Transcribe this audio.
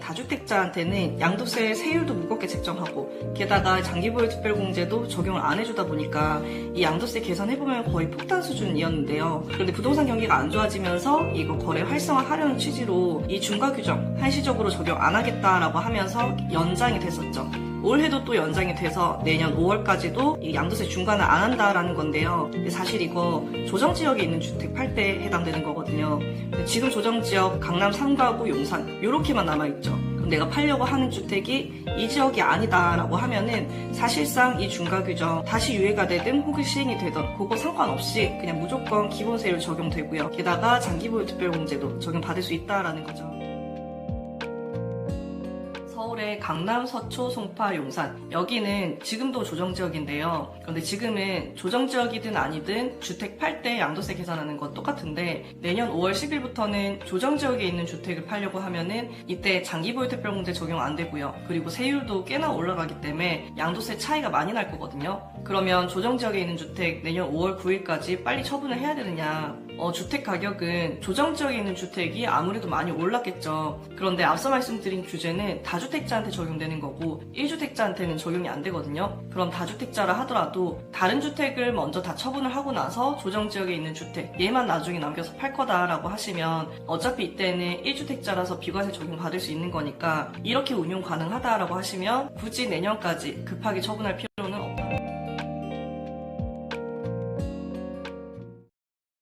다주택자한테는 양도세 세율도 무겁게 책정하고 게다가 장기보유 특별공제도 적용을 안 해주다 보니까 이 양도세 계산해보면 거의 폭탄 수준이었는데요. 그런데 부동산 경기가 안 좋아지면서 이거 거래 활성화하려는 취지로 이 중과 규정 한시적으로 적용 안 하겠다라고 하면서 연장이 됐었죠. 올해도 또 연장이 돼서 내년 5월까지도 이 양도세 중간을 안 한다라는 건데요. 사실 이거 조정 지역에 있는 주택 팔 때 해당되는 거거든요. 지금 조정 지역 강남 3가구 용산 이렇게만 남아 있죠. 내가 팔려고 하는 주택이 이 지역이 아니다라고 하면은 사실상 이 중과 규정 다시 유예가 되든 혹은 시행이 되든 그거 상관없이 그냥 무조건 기본세율 적용되고요. 게다가 장기보유 특별공제도 적용받을 수 있다라는 거죠. 서울의 강남, 서초, 송파, 용산 여기는 지금도 조정지역인데요. 그런데 지금은 조정지역이든 아니든 주택 팔 때 양도세 계산하는 건 똑같은데 내년 5월 10일부터는 조정지역에 있는 주택을 팔려고 하면은 이때 장기보유 특별공제 적용 안 되고요. 그리고 세율도 꽤나 올라가기 때문에 양도세 차이가 많이 날 거거든요. 그러면 조정지역에 있는 주택 내년 5월 9일까지 빨리 처분을 해야 되느냐 어, 주택 가격은 조정지역에 있는 주택이 아무래도 많이 올랐겠죠. 그런데 앞서 말씀드린 규제는 다주택자한테 적용되는 거고 1주택자한테는 적용이 안 되거든요. 그럼 다주택자라 하더라도 다른 주택을 먼저 다 처분을 하고 나서 조정 지역에 있는 주택 얘만 나중에 남겨서 팔 거다라고 하시면 어차피 이때는 1주택자라서 비과세 적용 받을 수 있는 거니까 이렇게 운용 가능하다라고 하시면 굳이 내년까지 급하게 처분할 필요